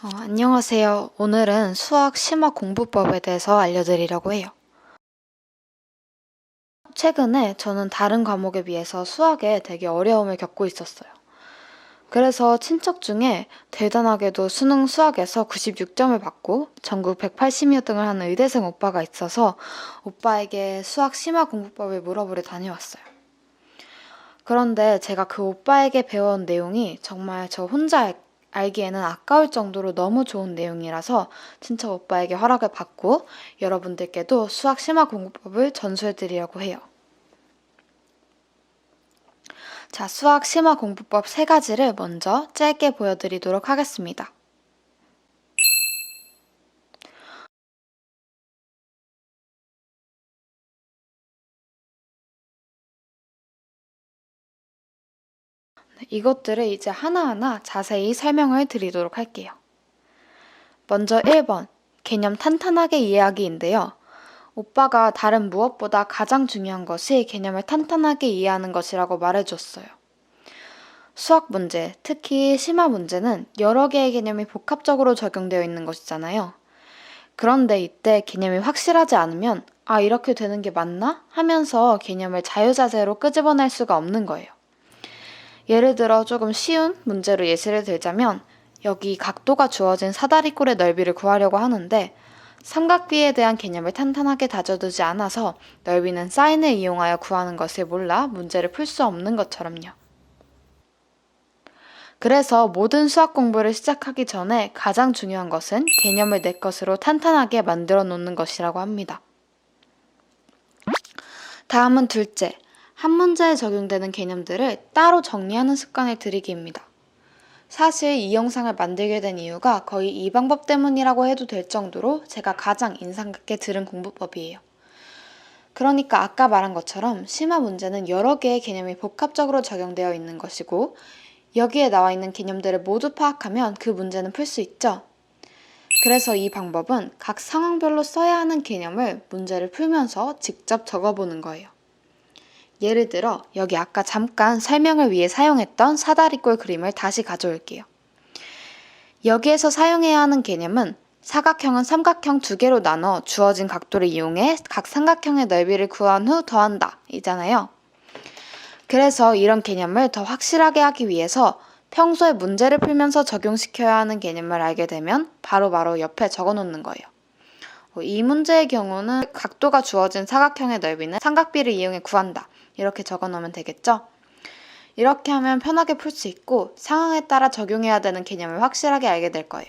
안녕하세요. 오늘은 수학 심화 공부법에 대해서 알려드리려고 해요. 최근에 저는 다른 과목에 비해서 수학에 되게 어려움을 겪고 있었어요. 그래서 친척 중에 대단하게도 수능 수학에서 96점을 받고 전국 180여 등을 하는 의대생 오빠가 있어서 오빠에게 수학 심화 공부법을 물어보러 다녀왔어요. 그런데 제가 그 오빠에게 배워온 내용이 정말 저 혼자 알- 알기에는 아까울 정도로 너무 좋은 내용이라서 친척 오빠에게 허락을 받고 여러분들께도 수학 심화 공부법을 전수해 드리려고 해요. 자, 수학 심화 공부법 세 가지를 먼저 짧게 보여드리도록 하겠습니다. 이것들을 이제 하나하나 자세히 설명을 드리도록 할게요. 먼저 1번, 개념 탄탄하게 이해하기인데요. 오빠가 다른 무엇보다 가장 중요한 것이 개념을 탄탄하게 이해하는 것이라고 말해줬어요. 수학 문제, 특히 심화 문제는 여러 개의 개념이 복합적으로 적용되어 있는 것이잖아요. 그런데 이때 개념이 확실하지 않으면 아, 이렇게 되는 게 맞나? 하면서 개념을 자유자재로 끄집어낼 수가 없는 거예요. 예를 들어 조금 쉬운 문제로 예시를 들자면 여기 각도가 주어진 사다리꼴의 넓이를 구하려고 하는데 삼각비에 대한 개념을 탄탄하게 다져두지 않아서 넓이는 사인을 이용하여 구하는 것을 몰라 문제를 풀 수 없는 것처럼요. 그래서 모든 수학 공부를 시작하기 전에 가장 중요한 것은 개념을 내 것으로 탄탄하게 만들어 놓는 것이라고 합니다. 다음은 둘째, 한 문제에 적용되는 개념들을 따로 정리하는 습관을 들이기입니다. 사실 이 영상을 만들게 된 이유가 거의 이 방법 때문이라고 해도 될 정도로 제가 가장 인상 깊게 들은 공부법이에요. 그러니까 아까 말한 것처럼 심화 문제는 여러 개의 개념이 복합적으로 적용되어 있는 것이고 여기에 나와 있는 개념들을 모두 파악하면 그 문제는 풀 수 있죠. 그래서 이 방법은 각 상황별로 써야 하는 개념을 문제를 풀면서 직접 적어보는 거예요. 예를 들어 여기 아까 잠깐 설명을 위해 사용했던 사다리꼴 그림을 다시 가져올게요. 여기에서 사용해야 하는 개념은 사각형은 삼각형 두 개로 나눠 주어진 각도를 이용해 각 삼각형의 넓이를 구한 후 더한다 이잖아요. 그래서 이런 개념을 더 확실하게 하기 위해서 평소에 문제를 풀면서 적용시켜야 하는 개념을 알게 되면 바로바로 바로 옆에 적어 놓는 거예요. 이 문제의 경우는 각도가 주어진 사각형의 넓이는 삼각비를 이용해 구한다. 이렇게 적어 놓으면 되겠죠? 이렇게 하면 편하게 풀 수 있고 상황에 따라 적용해야 되는 개념을 확실하게 알게 될 거예요.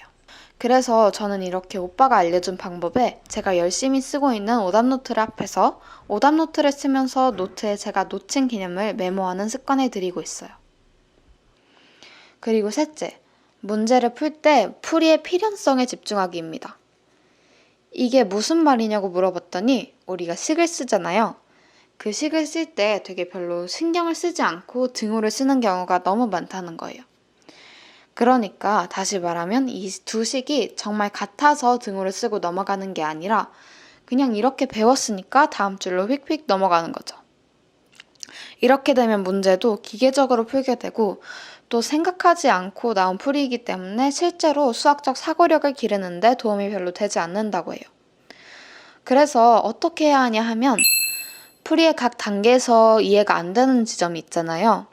그래서 저는 이렇게 오빠가 알려준 방법에 제가 열심히 쓰고 있는 오답노트를 합해서 오답노트를 쓰면서 노트에 제가 놓친 개념을 메모하는 습관을 들이고 있어요. 그리고 셋째, 문제를 풀 때 풀이의 필연성에 집중하기입니다. 이게 무슨 말이냐고 물어봤더니 우리가 식을 쓰잖아요. 그 식을 쓸 때 되게 별로 신경을 쓰지 않고 등호를 쓰는 경우가 너무 많다는 거예요. 그러니까 다시 말하면 이 두 식이 정말 같아서 등호를 쓰고 넘어가는 게 아니라 그냥 이렇게 배웠으니까 다음 줄로 휙휙 넘어가는 거죠. 이렇게 되면 문제도 기계적으로 풀게 되고 또 생각하지 않고 나온 풀이이기 때문에 실제로 수학적 사고력을 기르는데 도움이 별로 되지 않는다고 해요. 그래서 어떻게 해야 하냐 하면 풀이의 각 단계에서 이해가 안 되는 지점이 있잖아요.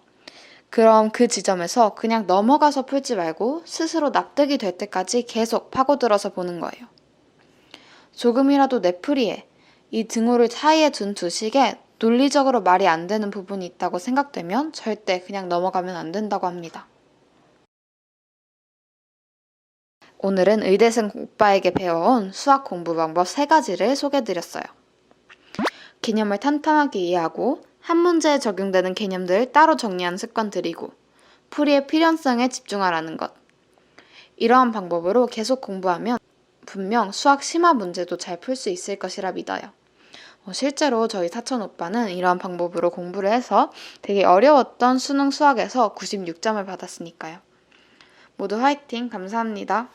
그럼 그 지점에서 그냥 넘어가서 풀지 말고 스스로 납득이 될 때까지 계속 파고들어서 보는 거예요. 조금이라도 내 풀이에 이 등호를 사이에 둔 두 식에 논리적으로 말이 안 되는 부분이 있다고 생각되면 절대 그냥 넘어가면 안 된다고 합니다. 오늘은 의대생 오빠에게 배워온 수학 공부 방법 세 가지를 소개드렸어요. 개념을 탄탄하게 이해하고 한 문제에 적용되는 개념들을 따로 정리하는 습관 들이고 풀이의 필연성에 집중하라는 것. 이러한 방법으로 계속 공부하면 분명 수학 심화 문제도 잘 풀 수 있을 것이라 믿어요. 어, 실제로 저희 사촌 오빠는 이러한 방법으로 공부를 해서 되게 어려웠던 수능 수학에서 96점을 받았으니까요. 모두 화이팅! 감사합니다.